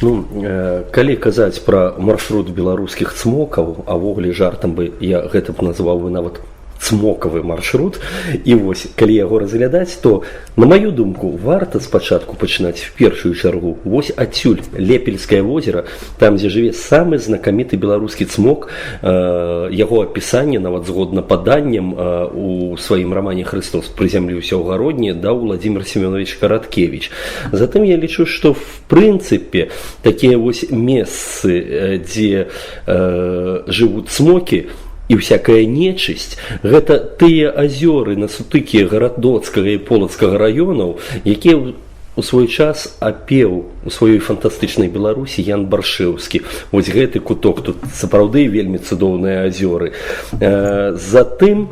Ну, э, калі казаць пра маршрут беларускіх цмокаў авогуле жартам бы я гэта б назваў бы нават цмокавы маршрут. І вось калі яго разглядаць то на маю думку варта спачатку пачынаць в першую чаргу. Вось адсюль лепельское возера там дзе жыве самы знакаміты беларускі цмок э, яго апісанне нават згодна паданнем э, у сваім рамане Христос прызямліўся ў гародні да владимир семенович караткевич затым я лічу что в прынцыпе такія вось месцы э, дзе э, жывуць цмокі то і всякая нечысць гэта тыя азёры на сутыкі гарадоцкага і полацкага раёнаў якія у свой час апеў у сваёй фантастычнай беларусі ян баршэўскі. Вось гэты куток тут сапраўды вельмі цудоўныя азёры. Э, затым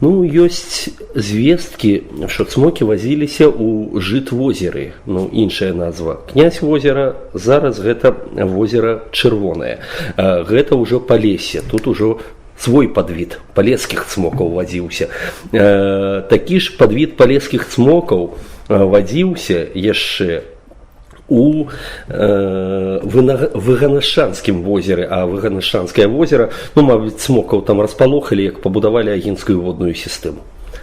ну ёсць звесткі що цмокі вазіліся ў жыт возеры ну іншая назва. Князь возера зараз гэта возера чырвонае. Гэта ўжо па лесе. Тут ужо свой падвід палескіх цмокаў вадзіўся. Такі ж падвід палескіх цмокаў вадзіўся яшчэ у э, выганашанскім возеры а выганашанскае возера ну мабыць смокаў там распалохалі як пабудавалі агенскую водную сістэму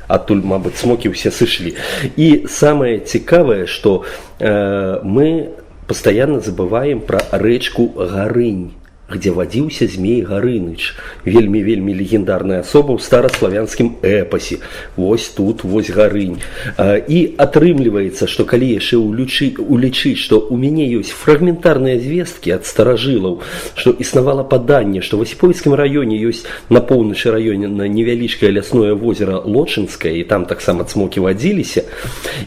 адтуль мабыць смокі ўсе сышлі і самае цікавае што э, мы пастаянна забываем пра рэчку гарынь где вадзіўся змей гарыныч вельмі вельмі легендарная асоба ў стараславянскім эпасе вось тут вось гарынь і атрымліваецца што калі яшчэ улічы улічыць што у мяне ёсць фрагментарныя звесткі ад старажылаў што існавала паданне што васіпойскім раёне ёсць на поўначы раёне на невялічкае лясное возера лочынскае і там таксама цмокі вадзіліся.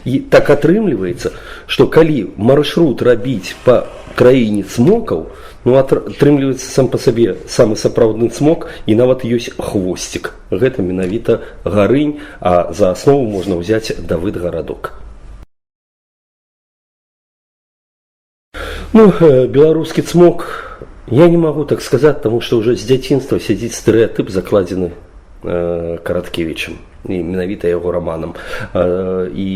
І так атрымліваецца што калі маршрут рабіць па краіне цмокаў ну атрымліваецца сам па сабе самы сапраўдны цмок і нават ёсць хвосцік. Гэта менавіта гарынь а за аснову можна ўзяць давыд гарадок. Ну беларускі цмок я не магу так сказаць таму што ўжо з дзяцінства сядзіць стэеатып закладзены э, караткевічам менавіта яго раманам і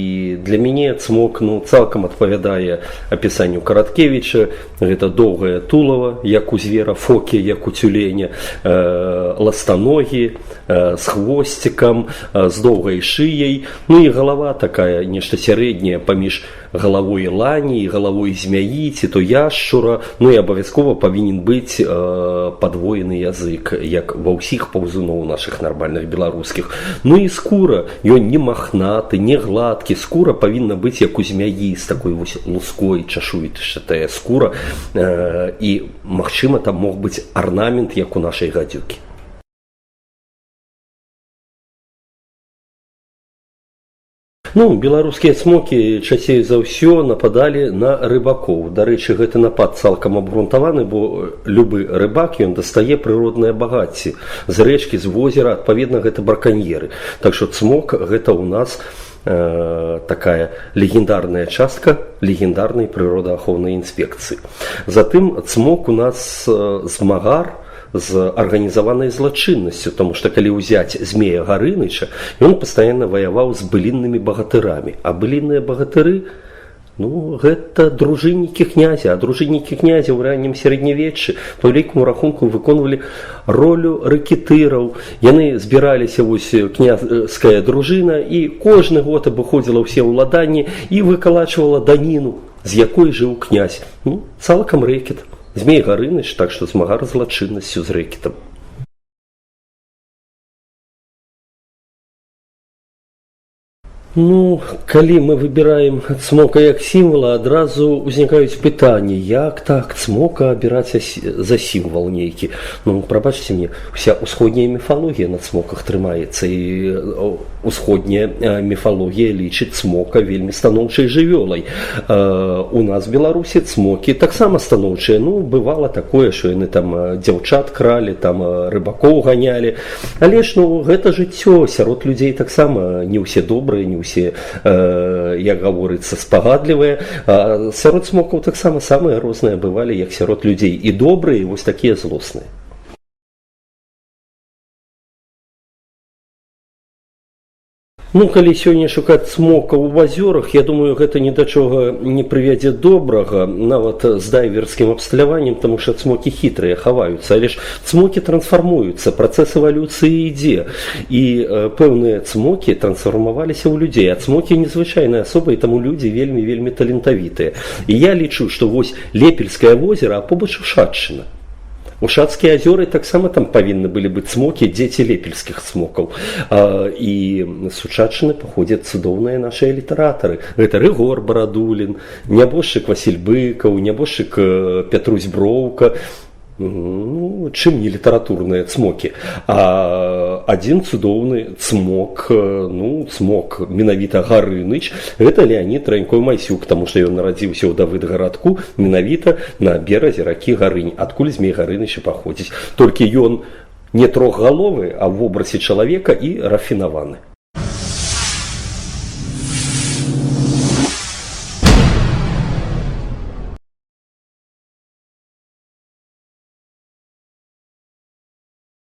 для мяне цмок ну цалкам адпавядае апісанню караткевіча гэта доўгая тулава як у звера фокі як у цюленя ластаногі з хвосцікам з доўгай шыяй ну і галава такая нешта сярэдняя паміж галавой лані галавой змяі ці то яшчура ну і абавязкова павінен быць падвоены язык як ва ўсіх паўзуноў наших нармальных беларускіх. Ну і скура. Ён не махнаты не гладкі. Скура павінна быць як у змяі з такой вось луской чашуетая скура. Э, і магчыма там мог быць арнамент як у нашай гадзюкі Ну беларускія цмокі часцей за ўсё нападалі на рыбакоў. Дарэчы, гэты напад цалкам абгрунтаваны, бо любы рыбак ён дастае прыродныя багацці з рэчкі з возера адпаведна гэта браканьеры. Так што цмок гэта ў нас э, такая легендарная частка легендарнай прыродаахоўнай інспекцыі. Затым цмок у нас э, змагар, з арганізаванай злачыннасцю тому что калі ўзяць змея гарыныча ён пастаянна ваяваў з быліннымі багатырамі. А былінныя багатыры ну гэта дружыннікі князя а дружыннікі князя ў раннім сярэднявеччы по вялікаму рахунку выконвалі ролю рэкетыраў. Яны збіраліся вось князская дружына і кожны год абыходзіла ўсе ўладанні і выкалачвала даніну з якой жыў князь. Ну цалкам рэкет змей гарыныч так што змагар злачыннасцю з рэкетам Ну, калі мы выбіраем цмока як сімвала, адразу ўзнікаюць пытанні, як так цмока абіраць за сімвал нейкі. Ну прабачце мне, вся ўсходняя міфалогія на цмоках трымаецца і усходняя міфалогія лічыць цмока вельмі станоўчай жывёлай. У нас беларусі цмокі таксама станоўчыя. Ну бывала такое, што яны там дзяўчат кралі, там рыбакоў ганялі. Але ж ну, гэта жыццё сярод людзей таксама не ўсе добрыя, не усе э, як гаворыцца спагадлівыя сярод смокаў таксама самыя розныя бывалі як сярод людзей і добрыя вось такія злосныя Ну калі сёння шукаць цмока ў азёрах, я думаю, гэта ні да чога не прывядзе добрага нават з дайверскім абсталяваннем, таму што цмокі хітрыя хаваюцца, але ж цмокі трансфармуюцца, працэс эвалюцыі ідзе і пэўныя цмокі трансфармаваліся ў людзей, а цмокі незвычайныя асобы, таму людзі вельмі вельмі талентавітыя. І я лічу, што вось лепельскае возера, а побач ушадчына. Ушацкія азёры таксама там павінны былі быць цмокі дзеці лепельскіх цмокаў. А, і сучачаны паходзяць цудоўныя нашыя літаратары. Гэта Рыгор Барадулін, нябожчык Васіль быкаў, нябожчык Пятрусь броўка, ну, чым не літаратурныя цмокі а адзін цудоўны цмок ну цмок менавіта гарыныч гэта леонид ранькой майсюк таму што ён нарадзіўся ў давыд гарадку менавіта на беразе ракі гарынь адкуль змей гарыныча паходзіць толькі ён не трохгаловы а в вобрасе чалавека і рафінаваны